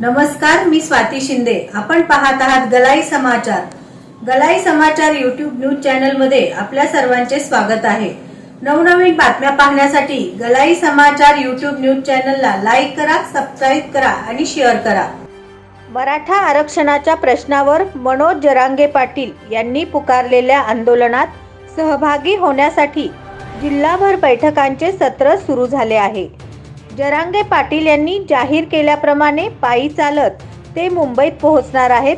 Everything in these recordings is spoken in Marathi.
नमस्कार मी स्वाती शिंदे. आपण पाहत आहात गलाई समाचार. गलाई समाचार युट्यूब न्यूज चॅनलमध्ये आपल्या सर्वांचे स्वागत आहे. नवनवीन बातम्या पाहण्यासाठी गलाई समाचार युट्यूब न्यूज चॅनलला लाईक करा सबस्क्राईब करा आणि शेअर करा. मराठा आरक्षणाच्या प्रश्नावर मनोज जरांगे पाटील यांनी पुकारलेल्या आंदोलनात सहभागी होण्यासाठी जिल्हाभर बैठकांचे सत्र सुरू झाले आहे. जरांगे पाटील यांनी जाहीर केल्याप्रमाणे पायी चालत ते मुंबईत पोहोचणार आहेत.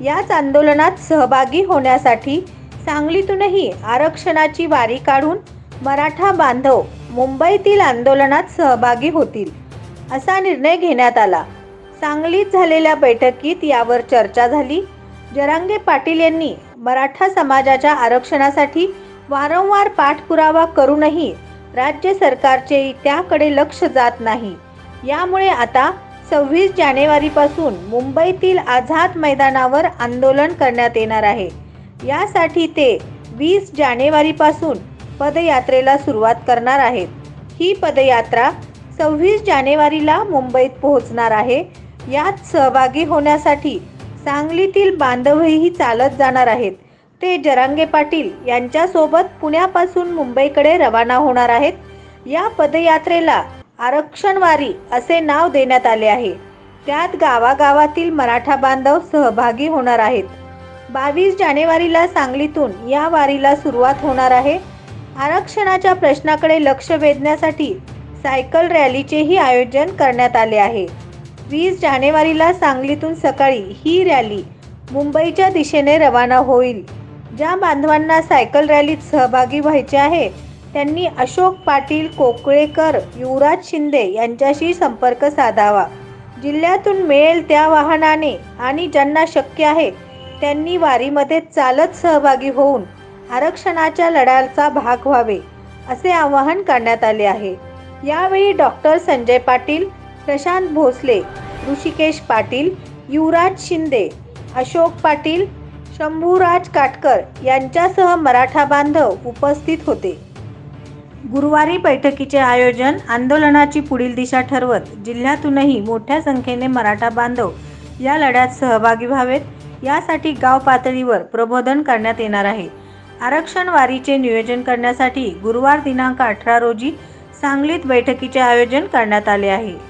याच आंदोलनात सहभागी होण्यासाठी सांगलीतूनही आरक्षणाची वारी काढून मराठा बांधव मुंबईतील आंदोलनात सहभागी होतील असा निर्णय घेण्यात आला. सांगलीत झालेल्या बैठकीत यावर चर्चा झाली. जरांगे पाटील यांनी मराठा समाजाच्या आरक्षणासाठी वारंवार पाठपुरावा करूनही राज्य सरकारचे त्याकडे लक्ष जात नाही. यामुळे आता सव्वीस जानेवारीपासून मुंबईतील आझाद मैदानावर आंदोलन करण्यात येणार आहे. यासाठी ते वीस जानेवारीपासून पदयात्रेला सुरुवात करणार आहेत. ही पदयात्रा सव्वीस जानेवारीला मुंबईत पोहोचणार आहे. यात सहभागी होण्यासाठी सांगलीतील बांधवही चालत जाणार आहेत. ते जरांगे पाटील यांच्यासोबत पुण्यापासून मुंबईकडे रवाना होणार आहेत. या पदयात्रेला आरक्षणवारी असे नाव देण्यात आले आहे. त्यात गावागावातील मराठा बांधव सहभागी होणार आहेत. बावीस जानेवारीला सांगलीतून या वारीला सुरुवात होणार आहे. आरक्षणाच्या प्रश्नाकडे लक्ष वेधण्यासाठी सायकल रॅलीचेही आयोजन करण्यात आले आहे. वीस जानेवारीला सांगलीतून सकाळी ही रॅली मुंबईच्या दिशेने रवाना होईल. ज्या बांधवांना सायकल रॅलीत सहभागी व्हायचे आहे त्यांनी अशोक पाटील कोकळेकर युवराज शिंदे यांच्याशी संपर्क साधावा. जिल्ह्यातून मिळेल त्या वाहनाने आणि ज्यांना शक्य आहे त्यांनी वारीमध्ये चालत सहभागी होऊन आरक्षणाच्या लढ्याचा भाग व्हावे असे आवाहन करण्यात आले आहे. यावेळी डॉक्टर संजय पाटील प्रशांत भोसले ऋषिकेश पाटील युवराज शिंदे अशोक पाटील शंभूराज काटकर यांच्यासह मराठा बांधव उपस्थित होते. गुरुवारी बैठकीचे आयोजन आंदोलनाची पुढील दिशा ठरवत जिल्ह्यातूनही मोठ्या संख्येने मराठा बांधव या लढ्यात सहभागी व्हावेत यासाठी गाव पातळीवर प्रबोधन करण्यात येणार आहे. आरक्षण वारीचे नियोजन करण्यासाठी गुरुवार दिनांक अठरा रोजी सांगलीत बैठकीचे आयोजन करण्यात आले आहे.